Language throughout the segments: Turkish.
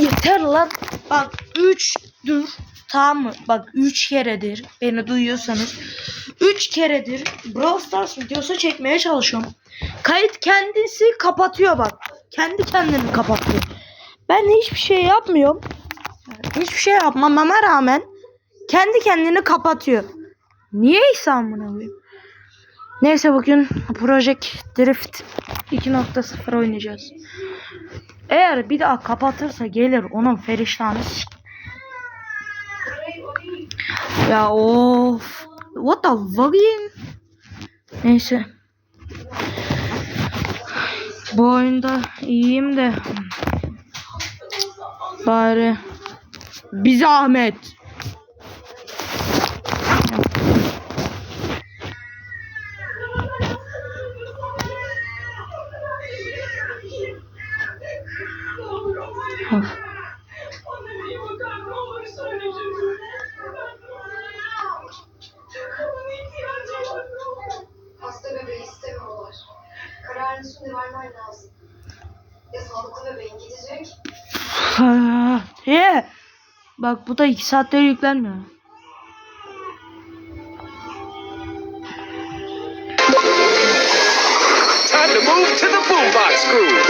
Yeter lan. Bak 3 dur. Tamam mı? Bak 3 keredir. Beni duyuyorsanız. 3 keredir Brawl Stars videosu çekmeye çalışıyorum. Kayıt kendisi kapatıyor bak. Kendi kendini kapatıyor. Ben hiçbir şey yapmıyorum. Hiçbir şey yapmamama rağmen kendi kendini kapatıyor. Niye amına koyayım? Neyse bugün Project Drift 2.0 oynayacağız. Eğer bir daha kapatırsa gelir onun feriştahını s- Ya of. What the fuck? Neyse. Bu oyunda iyiyim de. Bari. Bir zahmet. Of. Bana iyi bakar ne olur söyle çocuğum. Bana ihtiyacım var ne olur. Hasta bebeği istemiyorlar. Kararını şimdi vermen lazım. Ya sağlıklı bebeğin gidecek Ha, He. Bak bu da 2 saatte yüklenmiyor. Time to move to the boombox groove.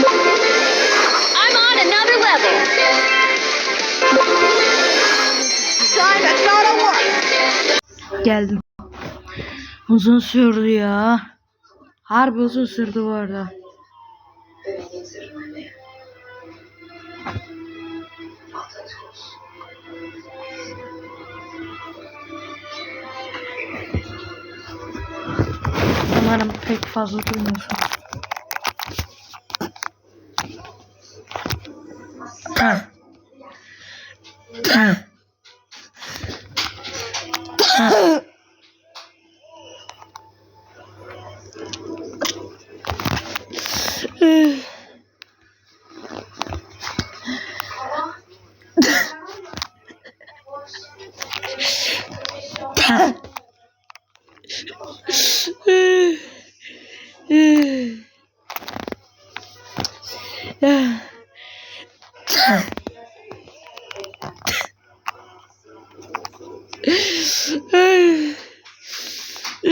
I'm on another level. Time to. Geldim. Uzun sürdü ya. Harbi uzun sürdü bu arada. Umarım pek fazla duymuyorsun.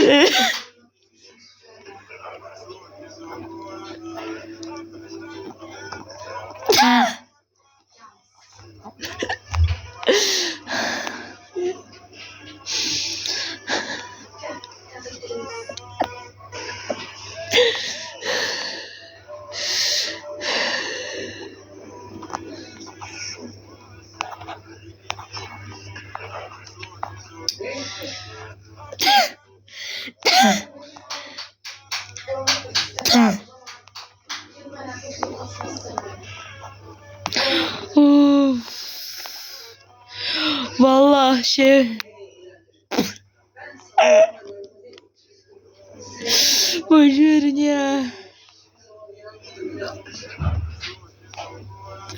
Of. Şey Boşverin ya.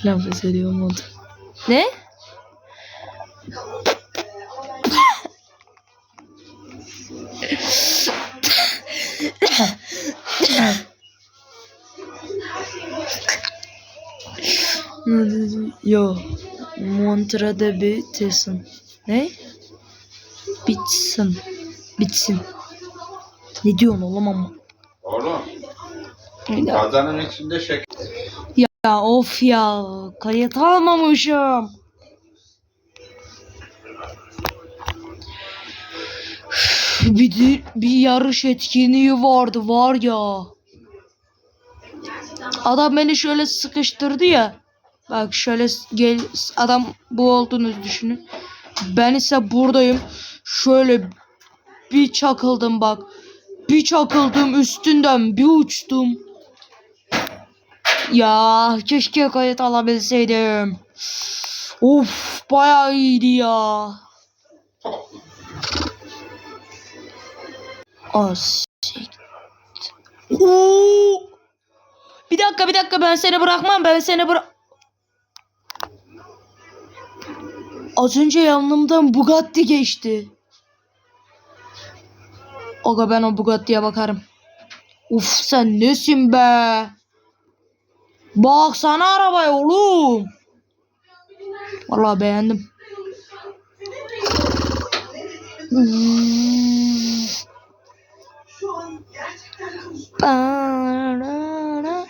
Laf ediyorum oldu. Ne? Yo. Montra'da bitsin. Ne? Bitsin. Bitsin. Ne diyorsun oğlum ama? Oğlum kazanın içinde şeker. ya of ya. Kayıt almamışım. Bir, bir yarış etkinliği vardı var ya. Adam beni şöyle sıkıştırdı ya. Bak şöyle gel adam bu olduğunu düşünün. Ben ise buradayım. Şöyle bir çakıldım bak. Bir çakıldım üstünden bir uçtum. Ya keşke kayıt alabilseydim. Of bayağı iyiydi ya. As. Oo! Bir dakika bir dakika ben seni bırakmam ben seni bırak. Az önce yanımdan Bugatti geçti. Aga ben o Bugatti'ye bakarım. Uf sen nesin be? Baksana arabaya oğlum. Vallahi beğendim. Hmm. Ba-ra-ra-ra.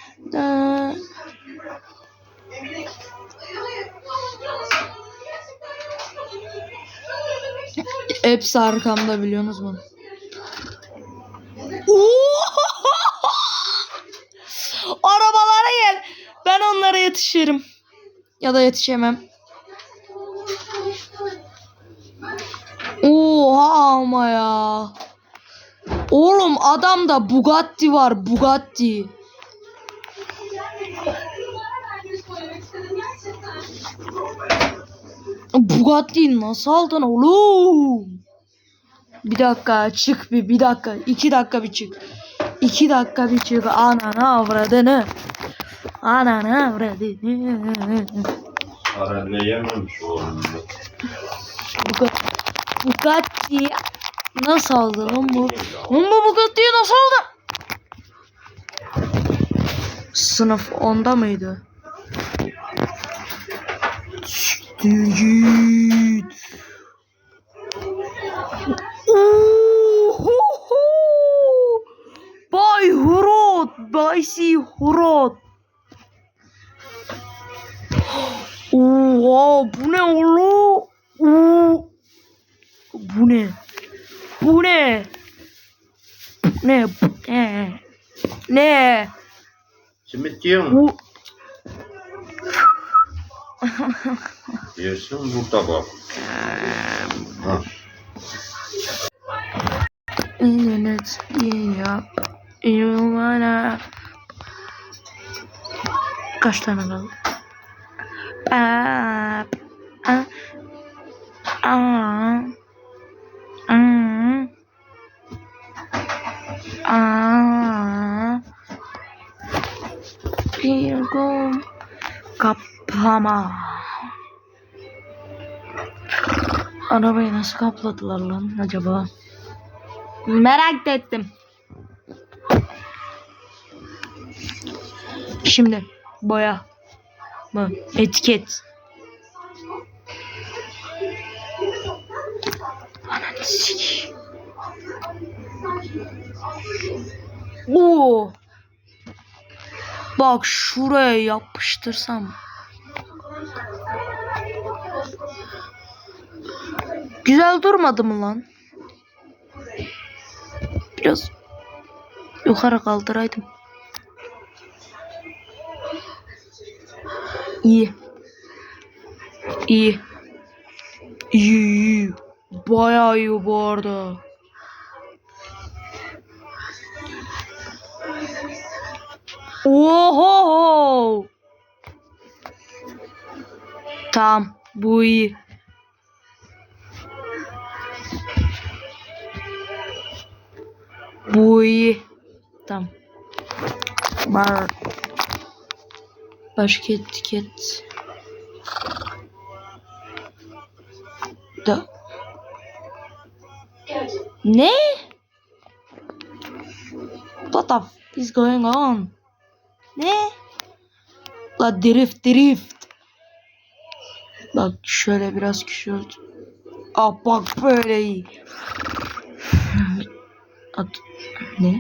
Hepsi arkamda biliyorsunuz mu? Arabalara gel. Ben onlara yetişirim. Ya da yetişemem. Oha ama ya. Oğlum adamda Bugatti var Bugatti. Bugatti'yi nasıl aldın oğlum? Bir dakika çık bir bir dakika iki dakika bir çık. İki dakika bir çık ananı avradını. Ananı avradını. Arada yememiş oğlum. Bugatti, nasıl aldın lan bu? Lan bu Bugatti'yi nasıl aldın? Sınıf onda mıydı? Siktir git. Ohoho! Bay Hurot, Bay Si Hurot. Oha bu ne oğlum? Oo. Bu ne? Bu ne? Bu ne? Bu ne? Ne? Simit yiyor mu? Bu Yersin burada bak. Ha. Kaç tane kaldı? Aa, aa, aa, aa. Bir gün kaplama. Arabayı nasıl kapladılar lan acaba? Merak ettim. Şimdi boya mı etiket. Ananı sikeyim. Oo. Bak şuraya yapıştırsam. Güzel durmadı mı lan? Biraz yukarı kaldıraydım. İyi. İyi. İyi iyi. Bayağı iyi bu arada. Oho! Tamam, bu iyi. Bu iyi. Tamam. Var. Başka etiket. Da. Ne? What the f is going on? Ne? La drift drift. Bak şöyle biraz küçült. Ah bak böyle iyi. At ne?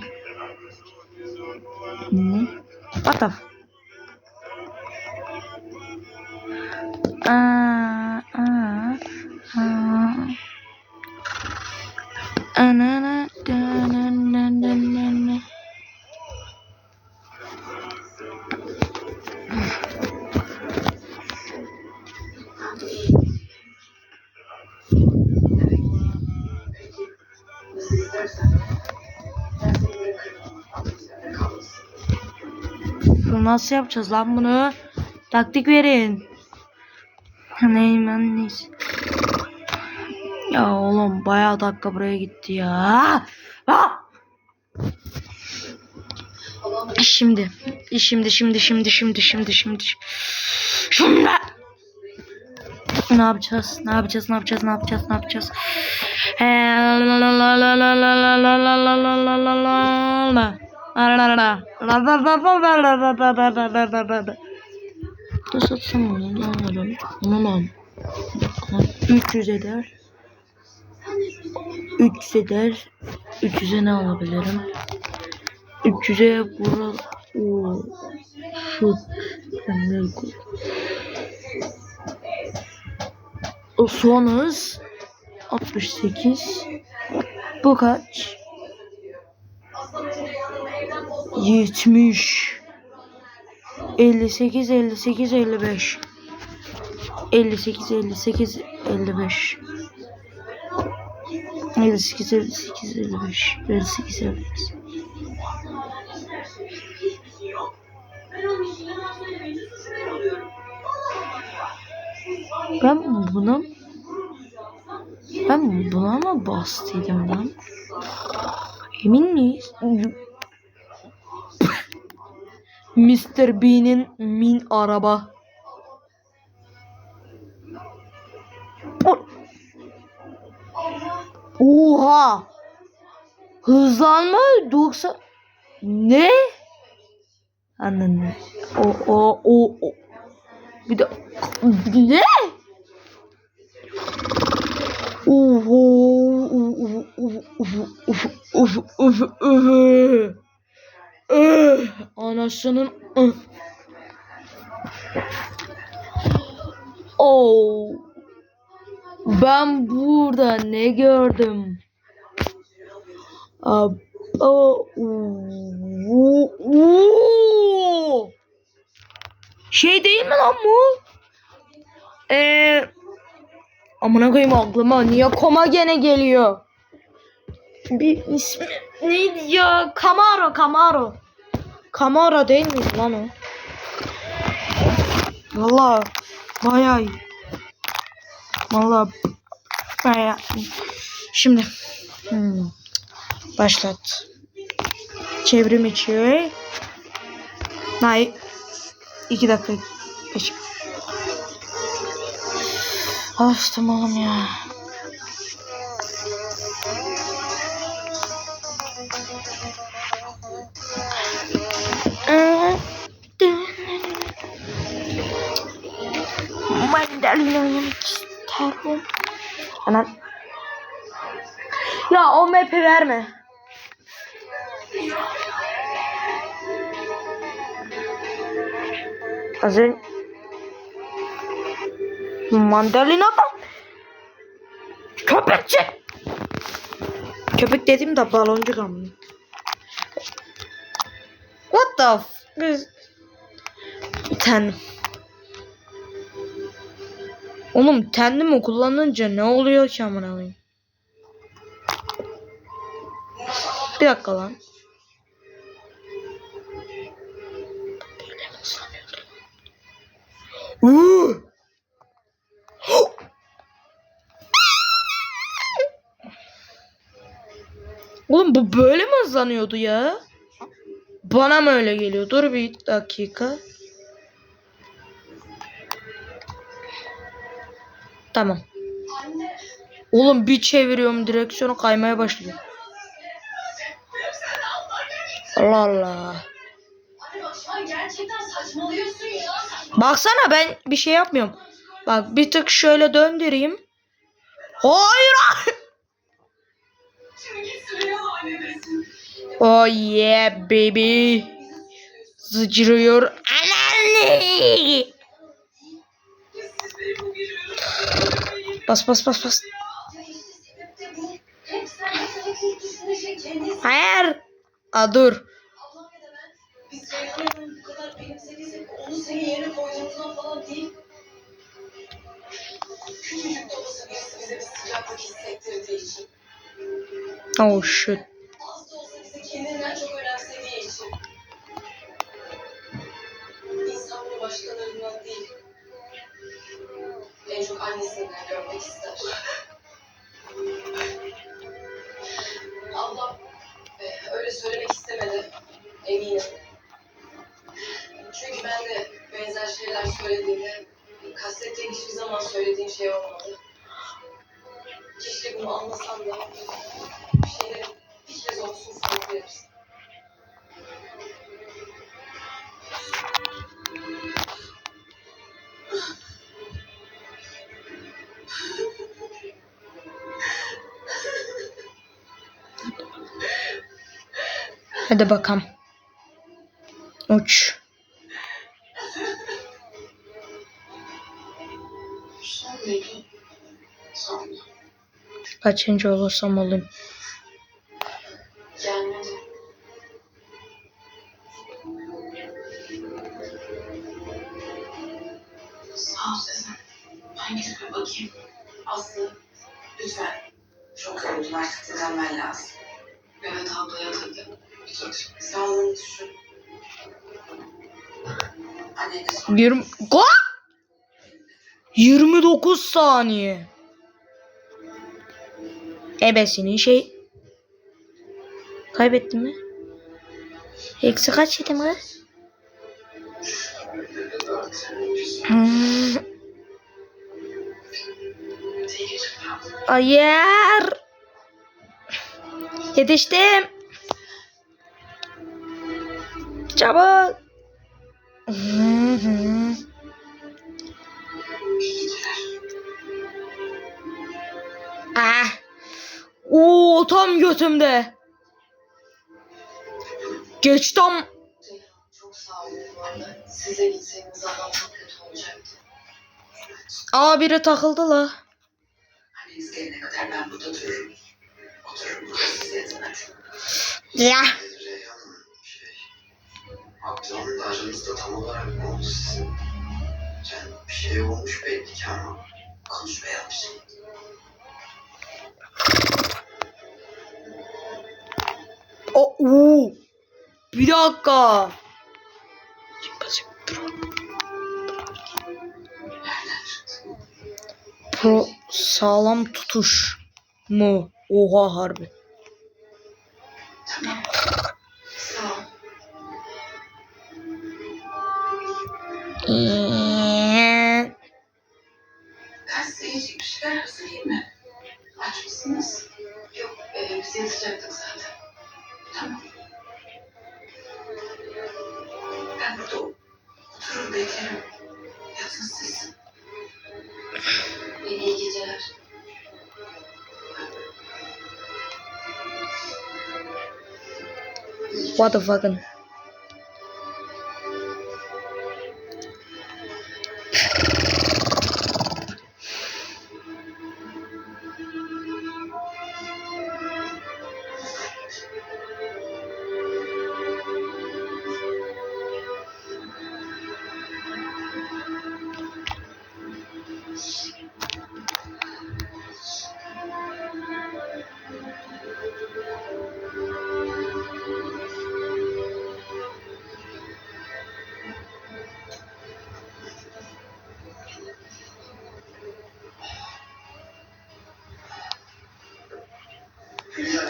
Ne? What the Bunu nasıl yapacağız lan bunu? Taktik verin. Neyim neyse. Ya oğlum bayağı dakika buraya gitti ya. Ah! Şimdi, şimdi, şimdi, şimdi, şimdi, şimdi, şimdi. Şimdi. Ne yapacağız? Ne yapacağız? Ne yapacağız? Ne yapacağız? Ne yapacağız? La la la la la la la la la la la la da satsam onu. Ne alalım? Onu alalım. 300 eder. 300 eder. 300'e ne alabilirim? 300'e vural. Oo. Şu. O son hız 68. Bu kaç? 70. 58 58 55. 58 58 55. 58 58 55. 58 55. Ben buna ben buna mı bastıydım lan? Emin miyiz? Mr. Bean'in min araba. Oha! Hızlanma 90 Ne? Anladın. O o o o. Bir de ne? Oho! Uf uf uf uf uf uf. Öh! Anasının ıh. Oh. Ben burada ne gördüm? Ab o u- u- Şey değil mi lan bu? Eee Amına koyayım aklıma niye koma gene geliyor? Bir ismi neydi ya? Camaro, Camaro. Camaro değil mi lan o? Valla bayağı iyi. Valla bayağı. Şimdi hmm, başlat. Çevrim içi. Nay. iki dakika. Geç. Açtım oğlum ya. İsterim. Hemen. Ya o map'i verme. Az önce Mandalina mı? Köpekçi. Köpek dedim de baloncuk ama. What the f... Ten. Oğlum tendimi kullanınca ne oluyor ki amına koyayım? Bir dakika lan. Uuu! Oğlum bu böyle mi hızlanıyordu ya? Bana mı öyle geliyor? Dur bir dakika. Tamam. Oğlum bir çeviriyorum direksiyonu kaymaya başlıyor. Allah Allah. Baksana ben bir şey yapmıyorum. Bak bir tık şöyle döndüreyim. Hayır. Oh yeah baby. Sıçrıyor. Ananı. Bas bas bas bas. Ya işte sebep de bu. hiçbir zaman söylediğin şey olmadı. Keşke bunu anlasam da bir şeyleri hiç de olsun saklayabilirsin. Hadi bakalım. Uç. Kaçıncı olursam olayım. Sağ ol Sezen. Ben gidip bakayım. Aslı, lütfen. Çok yoruldum artık dinlenmen lazım. Evet abla yatırdı. Sağlığını düşün. Annene sor. 20 Go! 29 saniye. Ebesinin şey Kaybettim mi? Eksi kaç yedim ha? Hmm. Yetiştim. Çabuk. Hı hı. Oo tam götümde. Geç tam. Aa biri takıldı la. Ya. Aktarımlarınızda tam olarak ne oldu sizin? Yani bir şey olmuş belli ki ama konuşmayalım şimdi. O oo. Bir dakika. Pro sağlam tutuş mu? Oha harbi. What the fucking.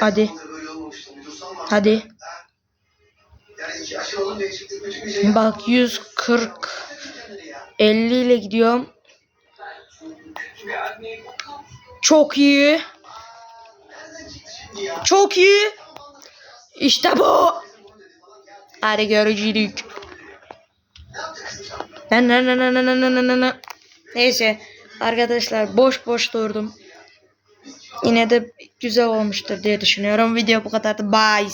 Hadi. Hadi. Bak 140 50 ile gidiyorum. Çok iyi. Çok iyi. İşte bu. Hadi görücülük. Na na na na na na na na. Neyse arkadaşlar boş boş durdum. Yine de güzel olmuştur diye düşünüyorum. Video bu kadardı. Bye.